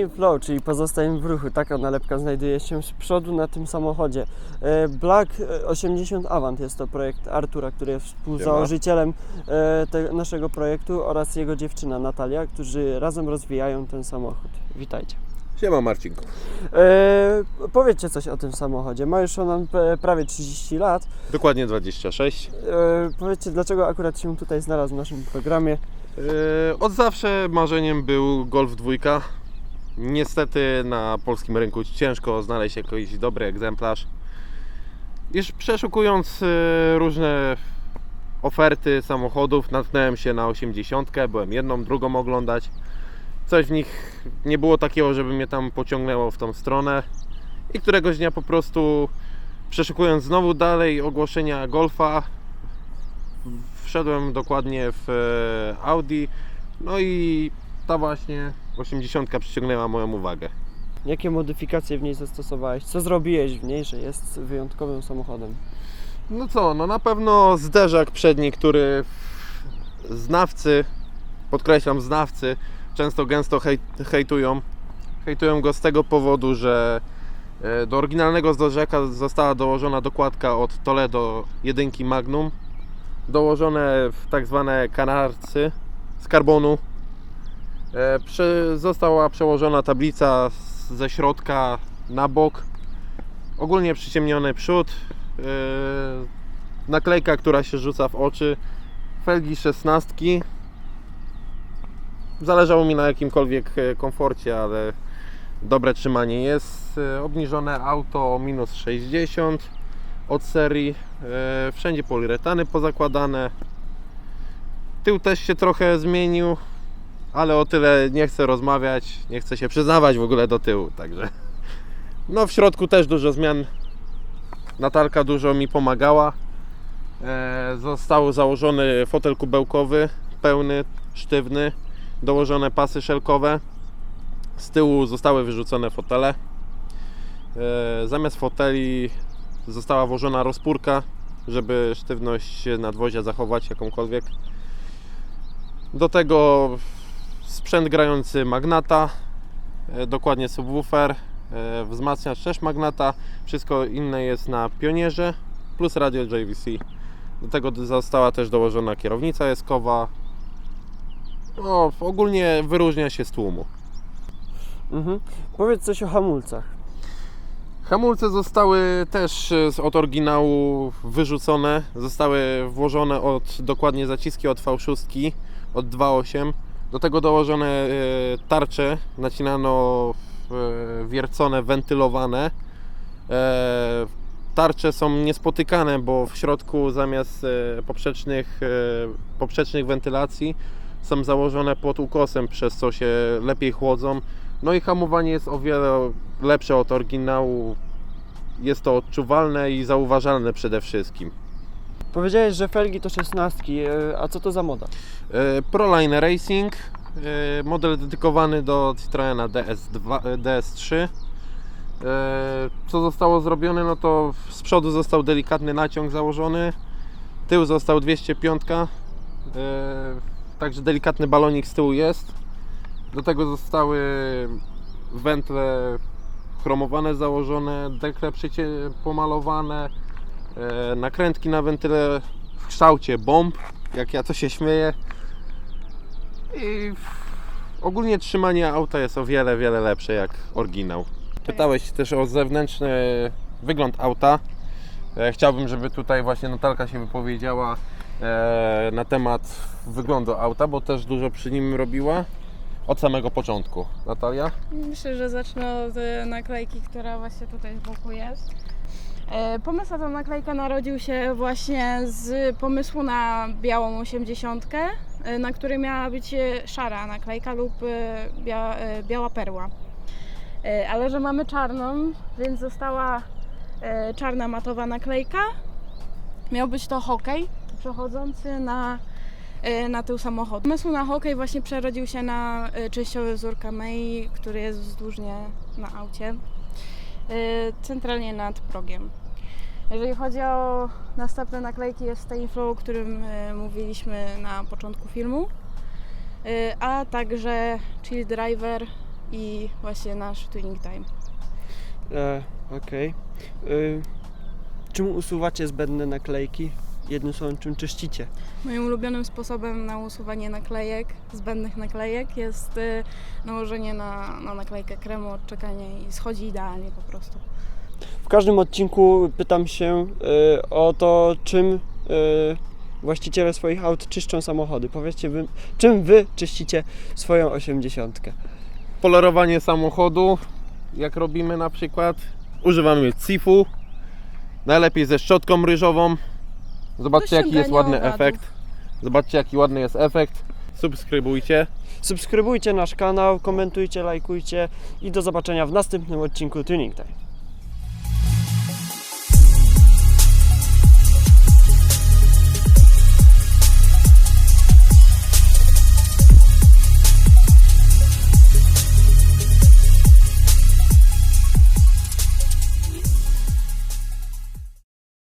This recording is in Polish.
In flow, czyli pozostań w ruchu. Taka nalepka znajduje się z przodu na tym samochodzie. E, Black 80 Avant jest to projekt Artura, który jest współzałożycielem e, naszego projektu oraz jego dziewczyna Natalia, którzy razem rozwijają ten samochód. Witajcie. Siema Marcinku. E, powiedzcie coś o tym samochodzie. Ma już on e, prawie 30 lat. Dokładnie 26. E, powiedzcie, dlaczego akurat się tutaj znalazł w naszym programie. Od zawsze marzeniem był Golf 2. Niestety na polskim rynku ciężko znaleźć jakiś dobry egzemplarz. Już przeszukując yy, różne oferty samochodów, natknąłem się na 80. Byłem jedną, drugą oglądać. Coś w nich nie było takiego, żeby mnie tam pociągnęło w tą stronę. I któregoś dnia po prostu przeszukując znowu dalej ogłoszenia Golfa, wszedłem dokładnie w e, Audi, no i ta właśnie 80 przyciągnęła moją uwagę. Jakie modyfikacje w niej zastosowałeś? Co zrobiłeś w niej, że jest wyjątkowym samochodem? No co, no na pewno zderzak przedni, który znawcy, podkreślam znawcy, często gęsto hej, hejtują. Hejtują go z tego powodu, że e, do oryginalnego zderzaka została dołożona dokładka od Toledo 1 Magnum, dołożone w tak zwane kanarcy z karbonu. E, została przełożona tablica ze środka na bok. Ogólnie przyciemniony przód. e, Naklejka, która się rzuca w oczy. Felgi 16. Zależało mi na jakimkolwiek e, komforcie, ale dobre trzymanie jest. Obniżone auto o minus 60 od serii. Wszędzie poliuretany pozakładane. Tył też się trochę zmienił, ale o tyle nie chcę rozmawiać, nie chcę się przyznawać w ogóle do tyłu, także. No w środku też dużo zmian. Natalka dużo mi pomagała. E, Został założony fotel kubełkowy, pełny, sztywny, dołożone pasy szelkowe. Z tyłu zostały wyrzucone fotele. E, Zamiast foteli została włożona rozpórka, żeby sztywność nadwozia zachować jakąkolwiek. Do tego sprzęt grający magnata, e, dokładnie subwoofer, e, wzmacniacz też magnata, wszystko inne jest na pionierze, plus radio JVC. Do tego została też dołożona kierownica jeskowa. No, ogólnie wyróżnia się z tłumu. Mhm. Powiedz coś o hamulcach. Hamulce zostały też e, od oryginału wyrzucone, zostały włożone od dokładnie zaciski od V6 od 2.8. Do tego dołożone e, tarcze, nacinano e, wiercone, wentylowane. E, Tarcze są niespotykane, bo w środku zamiast poprzecznych, poprzecznych wentylacji są założone pod ukosem, przez co się lepiej chłodzą. No i hamowanie jest o wiele lepsze od oryginału. Jest to odczuwalne i zauważalne przede wszystkim. Powiedziałeś, że felgi to 16, e, a co to za moda? E, Proline Racing, e, model dedykowany do Citroena DS2, e, DS3. E, Co zostało zrobione? No to z przodu został delikatny naciąg założony, tył został 205, e, także delikatny balonik z tyłu jest. Do tego zostały wentle chromowane założone, dekle pomalowane, nakrętki na wentyle w kształcie bomb, jak ja to się śmieję. I ogólnie trzymanie auta jest o wiele, wiele lepsze jak oryginał. Pytałeś też o zewnętrzny wygląd auta. E, Chciałbym, żeby tutaj właśnie Natalka się wypowiedziała e, na temat wyglądu auta, bo też dużo przy nim robiła od samego początku. Natalia? Myślę, że zacznę od e, naklejki, która właśnie tutaj z boku jest. E, Pomysł na tę naklejkę narodził się właśnie z pomysłu na białą 80, e, na której miała być e, szara naklejka lub bia, e, biała perła. Ale że mamy czarną, więc została czarna matowa naklejka. Miał być to hokej przechodzący na, na tył samochodu. Pomysł na hokej właśnie przerodził się na częściowy wzór Kamei, który jest wzdłużnie na aucie, centralnie nad progiem. Jeżeli chodzi o następne naklejki, jest Stay Flow, o którym e, mówiliśmy na początku filmu, e, a także Chill Driver i właśnie nasz tuning time. E, Okej. Y, Czym usuwacie zbędne naklejki? Jednym słowem, czym czyścicie? Moim ulubionym sposobem na usuwanie naklejek, zbędnych naklejek jest y, nałożenie na, na naklejkę kremu, odczekanie i schodzi idealnie po prostu. W każdym odcinku pytam się y, o to, czym y, właściciele swoich aut czyszczą samochody. Powiedzcie, wy, czym wy czyścicie swoją osiemdziesiątkę? Polerowanie samochodu, jak robimy na przykład, używamy CIF-u, najlepiej ze szczotką ryżową. Zobaczcie jaki jest ładny owadów. efekt. Zobaczcie jaki ładny jest efekt. Subskrybujcie. Subskrybujcie nasz kanał, komentujcie, lajkujcie i do zobaczenia w następnym odcinku Tuning Time.